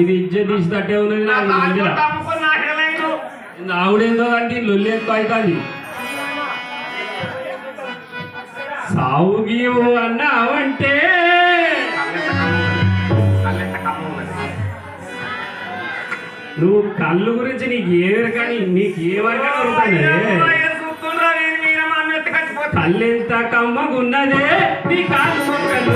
ఇది ఇజ్జత్ తీసినట్టే ఉన్నది నాకు నాశనమైండు. ఆవిడేందో అంటే లొల్లి ఎక్కువ అవుతుంది సావు గీవు అన్నావంటే. నువ్వు కళ్ళు గురించి నీకు ఏ కానీ నీకు ఏ వరకు దొరుకుతుంది అయ్యో, అయ్యో, చూస్తుండ్రా, వీని మీద మా అమ్మ ఎత్తి కట్టిపోతుంది. కళ్ళెంత కమ్మగున్నదే నీ కాళ్ళు మొక్కలు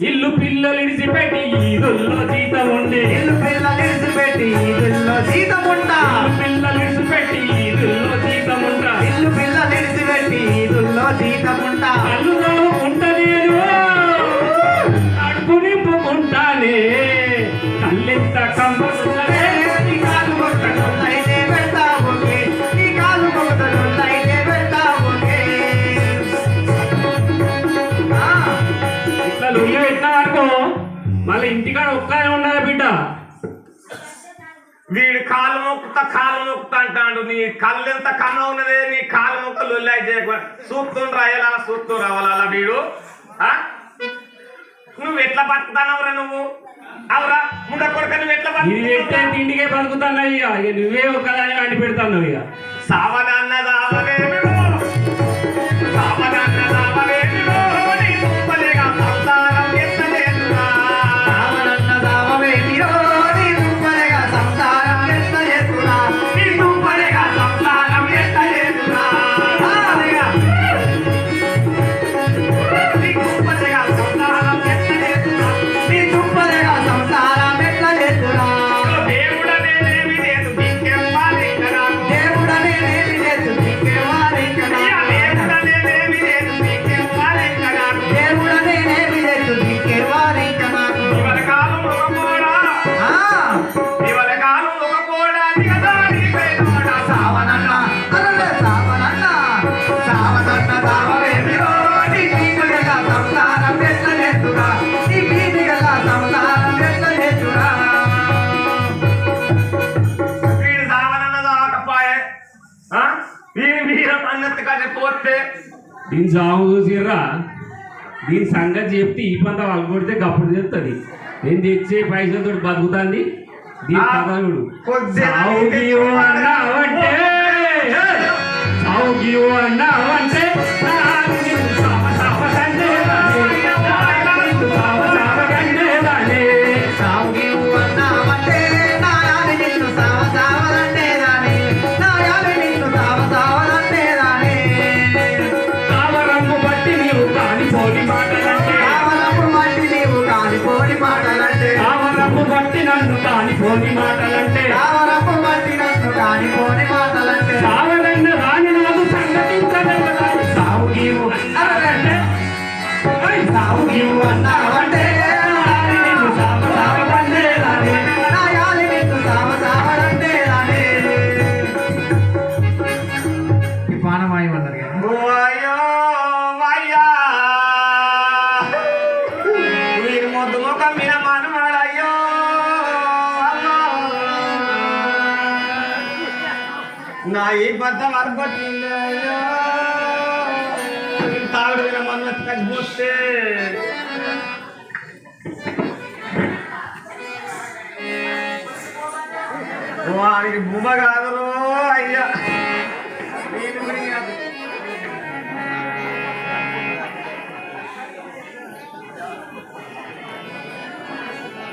ఇల్లు పిల్లలు ఇడిచిపెట్టి ఈదుల్లో జీతం ఉండే ఇల్లు పిల్లలు ఇడిచిపెట్టి ఈదుల్లో జీతముంటా. ఇల్లు పిల్లలు ఇడిచిపెట్టి ఈదుల్లో జీతం ఉంటా. ఇల్లు పిల్లలు ఇడిచిపెట్టి ఈదుల్లో జీతముంటా. కళ్ళుతో ఉంటలేదు. కడుపు నింపుకుంటానే కళ్ళెంత కమ్మగున్నదే నీ మళ్ళీ ఇంటికాడ ఒక్కనే ఉండాలి బిడ్డ. వీడు కాలు మొక్కుతా కాలు మొక్కుతా అంటాడు. నీ కళ్ళు ఎంత కన్న ఉన్నదే నీ కాలు మొక్క లొల్లాయి చేయకుండా చూస్తుండ్రా ఎలా చూస్తుండ్రా వాళ్ళ వీడు? నువ్వు ఎట్లా బతుకుతానవరా నువ్వు? అవరా ముండ కొడుక నువ్వు ఎట్లా తిండికే పలుకుతున్నాయి ఇక. ఇక నువ్వే ఒకదాని వండి పెడతావు ఇక. సావనన్న దీని సాగు చూసిర్రా? దీని సంగతి చెప్తే ఈ పంత వాళ్ళు కొడితే గప్పుడు చెప్తుంది నేను తెచ్చే పైసలతో బతుకుతాంది? దీని కథలుడు. అన్నావంటే అన్నావంటే కానిపోని మాటలంటే. కావలపు మట్టి నన్ను కాలిపోని మాటలంటే. సావనన్న రాని నాకు సంగతించగలగాలి సావు గీవు అన్నావంటే సావ సావలంటేదాని. నాయాలి నా ఈ బద్ద వరకొచ్చింది తాగుడు మీద మన కలిసిపోతే వాడికి బుమ్మ